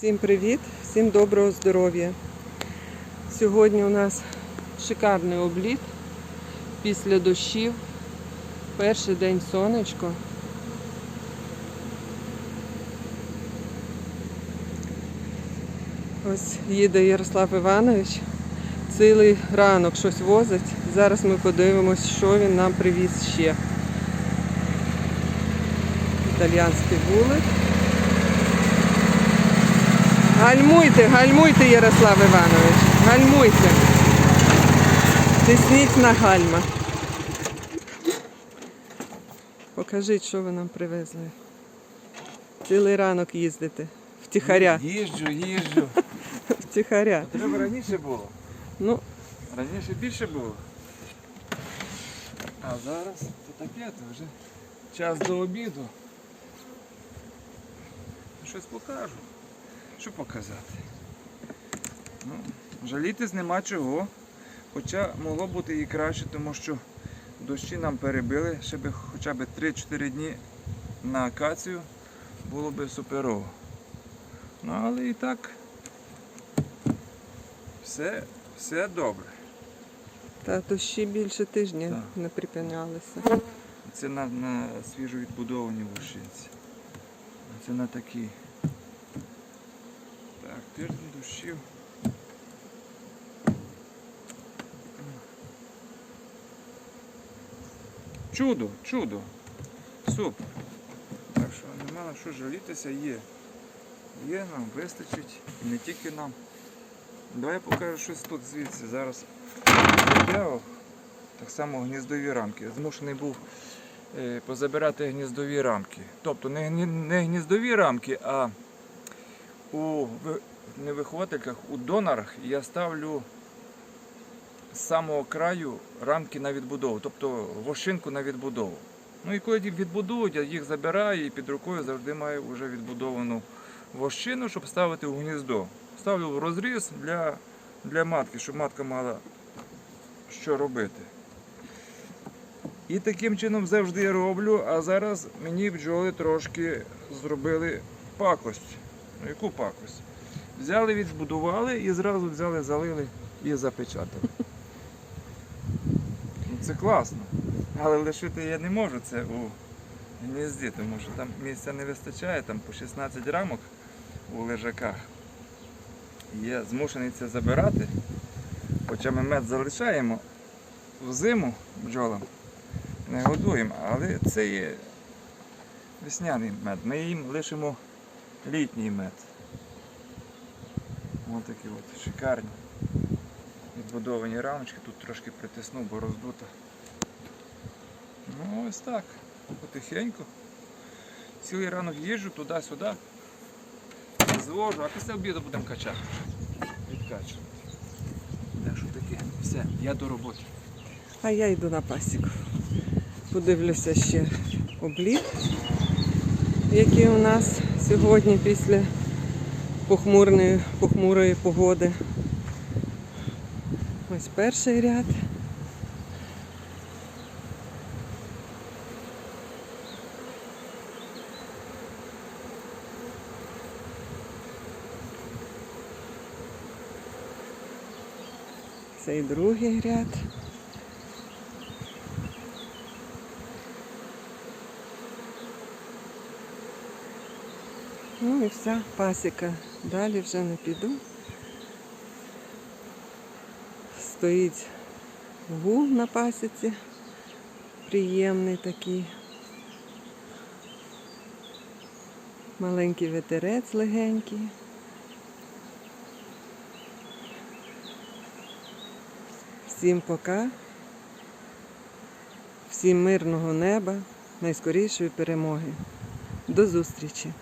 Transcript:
Всім привіт, всім доброго здоров'я. Сьогодні у нас шикарний обліт після дощів. Перший день сонечко. Ось їде Ярослав Іванович. Цілий ранок щось возить. Зараз ми подивимось, що він нам привіз ще. Італіянський вулик. Гальмуйте, гальмуйте, Ярослав Іванович. Гальмуйте. Тисніть на гальма. Покажіть, що ви нам привезли. Цілий ранок їздите. Втіхаря. Їжджу, їжджу. Втіхаря. Треба раніше було. Ну, Раніше більше було. А зараз то таке, то вже час до обіду. Щось покажу. Що показати? Ну, жалітись нема чого. Хоча могло бути і краще, тому що дощі нам перебили, ще би хоча б 3-4 дні на акацію було би суперово. Ну але і так все, все добре. та то ще більше тижня Так. не припинялися. Це на, на свіжо відбудовані вушинці. Це на такі. Тиждень дощів. Чудо, чудо. Супер. Так що нема на що жалітися, є. Є, нам вистачить. Не тільки нам. Давай я покажу щось тут звідси. Зараз я так само гніздові рамки. Змушений був е, позабирати гніздові рамки. Тобто не, гні- не гніздові рамки, а у не виховательках, у донорах я ставлю з самого краю рамки на відбудову, тобто вошинку на відбудову. Ну і коли відбудують, я їх забираю і під рукою завжди маю вже відбудовану вощину, щоб ставити в гніздо. Ставлю в розріз для, для матки, щоб матка мала що робити. І таким чином завжди роблю, а зараз мені бджоли трошки зробили пакость. Ну яку пакость? Взяли, відбудували і зразу взяли, залили і запечатали. Ну, Це класно. Але лишити я не можу це у гнізді, тому що там місця не вистачає, там по 16 рамок у лежаках. Я змушений це забирати. Хоча ми мед залишаємо в зиму бджолам, не годуємо, але це є весняний мед. Ми їм лишимо літній мед. Ось такі от шикарні. Відбудовані рамочки, тут трошки притиснув, бо роздуто. Ну ось так, потихеньку. Цілий ранок їжджу туди-сюди, звожу, а після обіду будемо качати. Відкачувати. Так що таке, все, я до роботи. А я йду на пасіку. Подивлюся ще обліт, який у нас сьогодні після похмурної, похмурої погоди. Ось перший ряд. Цей другий ряд. Ну і вся пасіка. Далі вже не піду. Стоїть гул на пасіці. Приємний такий. Маленький ветерець легенький. Всім пока. Всім мирного неба, найскорішої перемоги. До зустрічі!